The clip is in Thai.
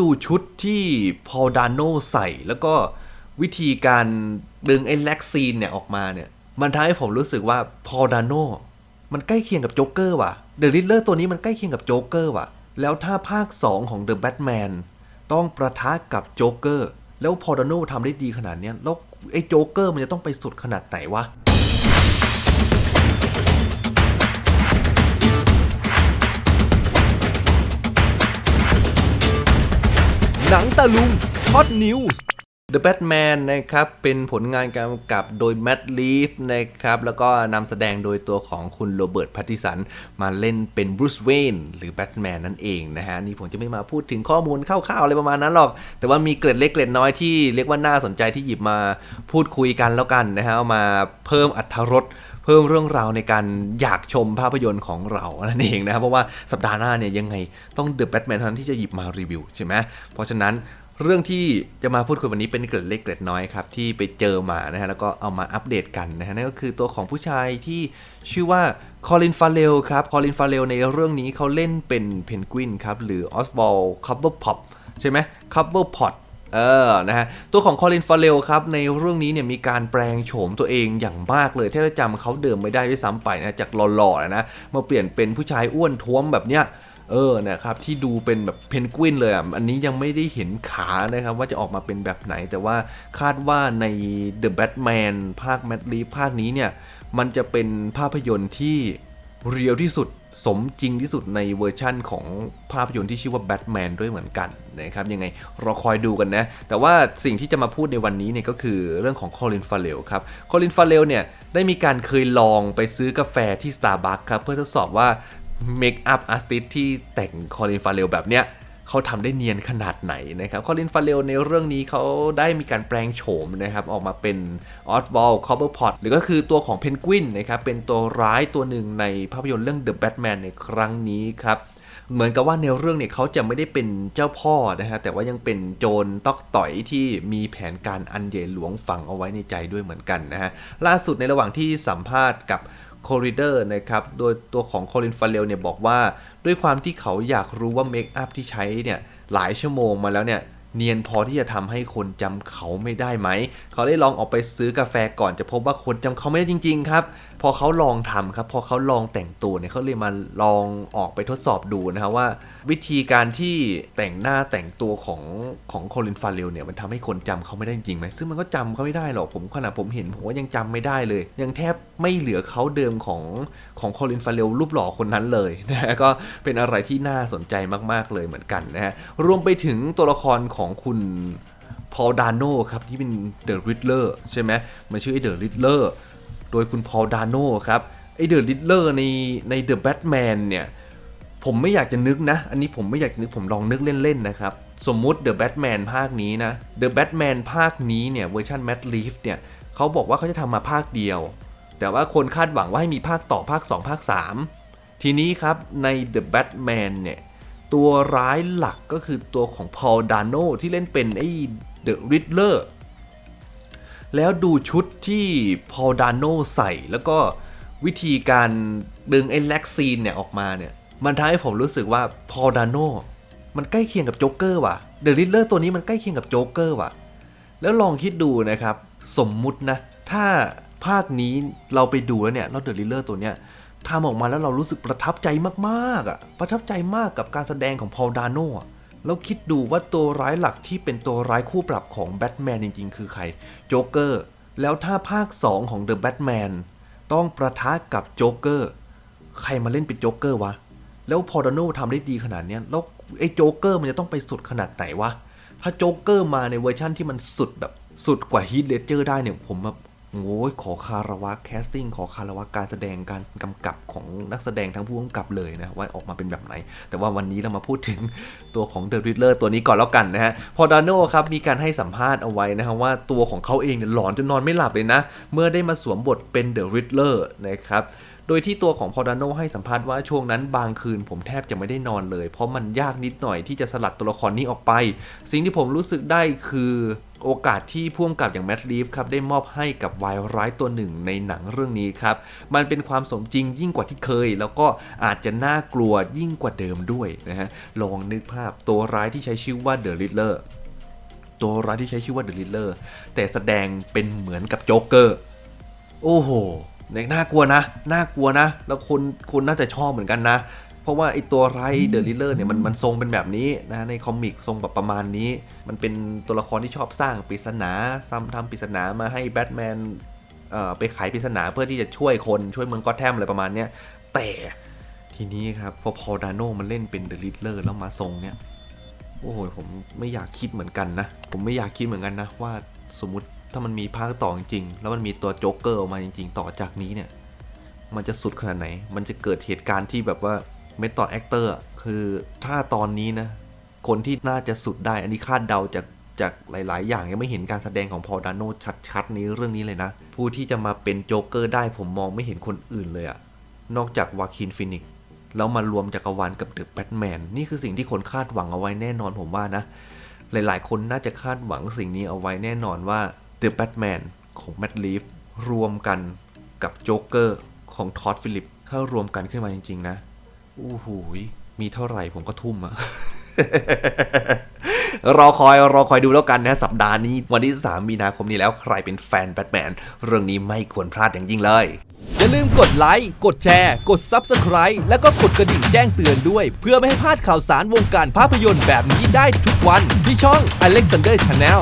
ดูชุดที่พอลดานโนใส่ แล้วก็วิธีการดึงไอ้แล็กซีนเนี่ยออกมาเนี่ย มันทำให้ผมรู้สึกว่าพอลดานโนมันใกล้เคียงกับโจ๊กเกอร์ว่ะเดอะริดเลอร์ตัวนี้มันใกล้เคียงกับโจ๊กเกอร์ว่ะ แล้วถ้าภาค 2 ของเดอะแบทแมนต้องประทะกับโจ๊กเกอร์แล้วพอลดานโนทำได้ดีขนาดนี้แล้วไอ้โจ๊กเกอร์มันจะต้องไปสุดขนาดไหนวะ นังตะลุงฮอตนิวส์ The Batman นะครับ เป็นผลงานการกำกับโดย Matt r e e v e นะครับ แล้วก็นำแสดงโดยตัวของคุณโรเบิร์ตพตติสัน มาเล่นเป็นบรูซเวนหรือแบทแมนนั่นเองนะฮะ นี่ผมจะไม่มาพูดถึงข้อมูลคร่าวๆอะไรประมาณนั้นหรอก แต่ว่ามีเกร็ดเล็กเกร็ดน้อยที่เรียกว่าน่าสนใจที่หยิบมาพูดคุยกันแล้วกันนะฮะมาเพิ่มอัธรส เพิ่มเรื่องราวในการอยากชมภาพยนตร์ของเรานั่นเองนะครับเพราะว่าสัปดาห์หน้าเนี่ยยังไงต้องเดอะแบทแมนทันที่จะหยิบมารีวิวใช่ไหมเพราะฉะนั้นเรื่องที่จะมาพูดคุยวันนี้เป็นเกร็ดเล็กเกร็ดน้อยครับ ที่ไปเจอมานะฮะแล้วก็เอามาอัปเดตกันนะฮะนั่นก็คือตัวของผู้ชายที่ชื่อว่าคอลินฟาเรลครับคอลินฟาเรลในเรื่องนี้เขาเล่นเป็นเพนกวินครับ หรือออสวอลคัพเบอร์พอปใช่ไหมคัพเบอร์พอต เออ นะฮะ ตัวของคอลิน ฟาเรลครับ ในเรื่องนี้เนี่ยมีการแปลงโฉมตัวเองอย่างมากเลยแทบจะจำเขาเดิมไม่ได้ด้วยซ้ำไปนะ จากหล่อๆนะ มาเปลี่ยนเป็นผู้ชายอ้วนท้วมแบบเนี้ย เออ นะครับ ที่ดูเป็นแบบเพนกวินเลยอะ อันนี้ยังไม่ได้เห็นขานะครับ ว่าจะออกมาเป็นแบบไหน แต่ว่าคาดว่าใน The Batman ภาคแมดลีภาคนี้เนี่ย มันจะเป็นภาพยนตร์ที่เรียลที่สุด สมจริงที่สุดในเวอร์ชั่นของภาพยนตร์ที่ชื่อว่าแบทแมนด้วยเหมือนกันนะครับยังไงเราคอยดูกันนะ แต่ว่าสิ่งที่จะมาพูดในวันนี้เนี่ยก็คือเรื่องของคอลินฟาเรลครับคอลินฟาเรลเนี่ยได้มีการเคยลองไปซื้อกาแฟที่ Starbucks ครับเพื่อทดสอบว่าเมคอัพอาร์ติสที่แต่งคอลินฟาเรลแบบเนี้ย เขาทำได้เนียนขนาดไหนนะครับคอลินฟาเรลในเรื่องนี้เขาได้มีการแปลงโฉมนะครับออกมาเป็นออสวอลคอปเปอร์พอตหรือก็คือตัวของเพนกวินนะครับเป็นตัวร้ายตัวหนึ่งในภาพยนตร์เรื่อง The Batman ในครั้งนี้ครับเหมือนกับว่าในเรื่องเนี่ยเขาจะไม่ได้เป็นเจ้าพ่อนะฮะแต่ว่ายังเป็นโจรตอกต่อยที่มีแผนการอันใหญ่หลวงฝังเอาไว้ในใจด้วยเหมือนกันนะฮะล่าสุดในระหว่างที่สัมภาษณ์กับ คอริเดอร์นะครับ โดยตัวของโคลินฟาเรลเนี่ยบอกว่า ด้วยความที่เขาอยากรู้ว่าเมคอัพที่ใช้เนี่ยหลายชั่วโมงมาแล้วเนี่ยเนียนพอที่จะทำให้คนจำเขาไม่ได้ไหม เขาได้ลองออกไปซื้อกาแฟก่อนจะพบว่าคนจำเขาไม่ได้จริง ๆ ครับพอเขาลองทำครับพอเขาลองแต่งตัวเนี่ยเขาเลยมาลองออกไปทดสอบดูนะครับว่า วิธีการที่แต่งหน้าแต่งตัวของของโคลินฟาเรลเนี่ยมันทำให้คนจำเขาไม่ได้จริงไหมซึ่งมันก็จำเขาไม่ได้หรอกผมขนาดผมเห็นผมว่ายังจำไม่ได้เลย ยังแทบไม่เหลือเขาเดิมของของโคลินฟาเรลรูปหล่อคนนั้นเลยนะฮะก็เป็นอะไรที่น่าสนใจมากๆเลยเหมือนกันนะฮะรวมไปถึงตัวละครของคุณพอลดานโนครับที่เป็นเดอะริดเลอร์ใช่ไหมมันชื่อไอเดอะริดเลอร์ ดยคุณพอลดานโนครับไอเดอะริดเลอร์ในในเดอะแบทแมนเนี่ยผมไม่อยากจะนึกนะ อันนี้ผมไม่อยากนึกผมลองนึกเล่น ๆ นะครับ สมมุติ The Batman ภาคนี้นะ The Batman ภาคนี้เนี่ยเวอร์ชัน Matt Reeves เนี่ยเขาบอกว่าเขาจะทำมาภาคเดียว แต่ว่าคนคาดหวังว่าให้มีภาคต่อภาค 2 ภาค 3 ทีนี้ครับใน The Batman เนี่ยตัวร้ายหลักก็คือตัวของ Paul Dano ที่เล่นเป็นไอ้ The Riddler แล้วดูชุดที่พอลดานโนใส่ แล้วก็วิธีการดึงไอ้แล็กซีนเนี่ยออกมาเนี่ย มันทำให้ผมรู้สึกว่าพอลดานโนมันใกล้เคียงกับโจ๊กเกอร์ว่ะเดอะริดเลอร์ตัวนี้มันใกล้เคียงกับโจ๊กเกอร์ว่ะ แล้วลองคิดดูนะครับ สมมุตินะ ถ้าภาคนี้เราไปดูแล้วเนี่ยแล้วเดอะริดเลอร์ตัวเนี้ยทำออกมาแล้วเรารู้สึกประทับใจมากๆอะประทับใจมากกับการแสดงของพอลดานโนอะ แล้วคิดดูว่าตัวร้ายหลักที่เป็นตัวร้ายคู่ปรับของแบทแมนจริงๆ คือใครโจ๊กเกอร์แล้วถ้าภาค 2 ของ The Batman ต้องประทะกับโจ๊กเกอร์ใครมาเล่นเป็นโจ๊กเกอร์วะ แล้วพอดานโนทำได้ดีขนาดนี้แล้วไอ้โจ๊กเกอร์มันจะต้องไปสุดขนาดไหนวะ ถ้าโจ๊กเกอร์มาในเวอร์ชั่นที่มันสุดแบบสุดกว่าฮีทเลเจอร์ได้เนี่ยผมแบบ โอ้ยขอคารวะแคสติ้งขอคารวะการแสดงการกำกับของนักแสดงทั้งผู้กำกับเลยนะว่าออกมาเป็นแบบไหน แต่ว่าวันนี้เรามาพูดถึงตัวของเดอะริดเลอร์ตัวนี้ก่อนแล้วกันนะฮะพอดานโนครับมีการให้สัมภาษณ์เอาไว้นะฮะว่าตัวของเขาเองเนี่ยหลอนจนนอนไม่หลับเลยนะ เมื่อได้มาสวมบทเป็นเดอะริดเลอร์นะครับ โดยที่ตัวของพอดานโนให้สัมภาษณ์ว่าช่วงนั้นบางคืนผมแทบจะไม่ได้นอนเลย เพราะมันยากนิดหน่อยที่จะสลัดตัวละครนี้ออกไป สิ่งที่ผมรู้สึกได้คือโอกาสที่พ่วงกับอย่างแมทลีฟครับได้มอบให้กับวายร้ายตัวหนึ่งในหนังเรื่องนี้ครับ มันเป็นความสมจริงยิ่งกว่าที่เคย แล้วก็อาจจะน่ากลัวยิ่งกว่าเดิมด้วยนะฮะลองนึกภาพตัวร้ายที่ใช้ชื่อว่าเดอะริดเลอร์ตัวร้ายที่ใช้ชื่อว่าเดอะริดเลอร์แต่แสดงเป็นเหมือนกับโจ๊กเกอร์โอ้โห เนี่ยน่ากลัวนะ น่ากลัวนะ แล้วคนคนน่าจะชอบเหมือนกันนะ เพราะว่าไอตัวไรเดอะลิเลอร์เนี่ยมันมันทรงเป็นแบบนี้นะในคอมิกทรงแบบประมาณนี้ มันเป็นตัวละครที่ชอบสร้างปริศนาซ้ำทำปริศนามาให้แบทแมนเอ่อไปไขปริศนาเพื่อที่จะช่วยคนช่วยเมืองก็อตแทมอะไรประมาณเนี้ยแต่ทีนี้ครับพอพอดาโนมันเล่นเป็นเดอะลิเลอร์แล้วมาทรงเนี่ยโอ้โหผมไม่อยากคิดเหมือนกันนะ ผมไม่อยากคิดเหมือนกันนะว่าสมมติ ถ้ามันมีภาคต่อจริงๆแล้วมันมีตัวโจ๊กเกอร์ออกมาจริง ๆ ต่อจากนี้เนี่ย มันจะสุดขนาดไหน มันจะเกิดเหตุการณ์ที่แบบว่าเมทอดแอคเตอร์คือถ้าตอนนี้นะ คนที่น่าจะสุดได้ อันนี้คาดเดาจากจากหลาย ๆ อย่างยังไม่เห็นการแสดงของพอลดานโนชัดๆในเรื่องนี้เลยนะ ผู้ที่จะมาเป็นโจ๊กเกอร์ได้ผมมองไม่เห็นคนอื่นเลยอะนอกจากวาคินฟินิกแล้วมารวมจักรวาลกับเดอะแบทแมนนี่คือสิ่งที่คนคาดหวังเอาไว้แน่นอนผมว่านะ หลาย ๆ คนน่าจะคาดหวังสิ่งนี้เอาไว้แน่นอนว่า เดอะแบทแมนของแม t ลีฟรวมกันกับโจ๊กเกอร์ของทอดฟิลิป ถ้ารวมกันขึ้นมาจริง ๆ นะโอ้โหยมีเท่าไหร่ผมก็ทุ่มอะรอคอยรอคอยดูแล้วกันนะ สัปดาห์นี้ วันที่ 3 มีนาคมนี้แล้วใครเป็นแฟนแบทแมน เรื่องนี้ไม่ควรพลาดอย่างยิ่งเลย อย่าลืมกดไลค์ กดแชร์ กด Subscribe แล้วก็กดกระดิ่งแจ้งเตือนด้วย เพื่อไม่ให้พลาดข่าวสารวงการภาพยนตร์แบบนี้ได้ทุกวัน ที่ช่อง Alexander Channel